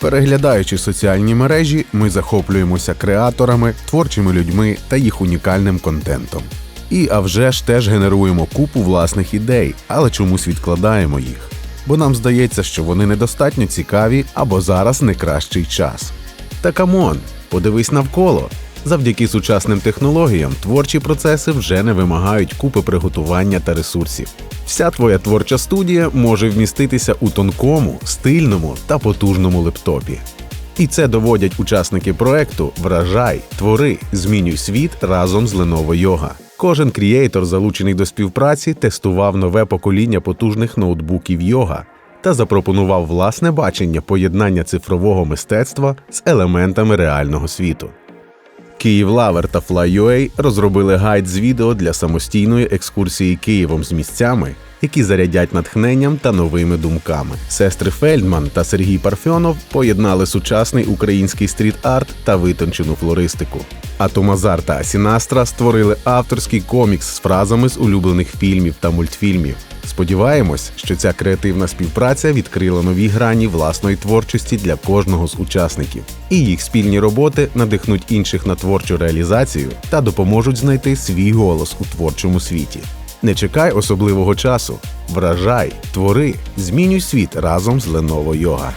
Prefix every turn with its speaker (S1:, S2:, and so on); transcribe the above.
S1: Переглядаючи соціальні мережі, ми захоплюємося креаторами, творчими людьми та їх унікальним контентом. І а вже ж теж генеруємо купу власних ідей, але чомусь відкладаємо їх. Бо нам здається, що вони недостатньо цікаві або зараз не кращий час. Та камон, подивись навколо. Завдяки сучасним технологіям творчі процеси вже не вимагають купи приготування та ресурсів. Вся твоя творча студія може вміститися у тонкому, стильному та потужному лептопі. І це доводять учасники проекту Вражай, твори, змінюй світ разом з Lenovo Yoga. Кожен крієйтор, залучений до співпраці, тестував нове покоління потужних ноутбуків Yoga та запропонував власне бачення поєднання цифрового мистецтва з елементами реального світу. Київлавер та Fly.ua розробили гайд з відео для самостійної екскурсії Києвом з місцями, які зарядять натхненням та новими думками. Сестри Фельдман та Сергій Парфьонов поєднали сучасний український стріт-арт та витончену флористику. А Томазар та Асінастра створили авторський комікс з фразами з улюблених фільмів та мультфільмів. Сподіваємось, що ця креативна співпраця відкрила нові грані власної творчості для кожного з учасників, і їх спільні роботи надихнуть інших на творчу реалізацію та допоможуть знайти свій голос у творчому світі. Не чекай особливого часу, вражай, твори, змінюй світ разом з Lenovo Yoga.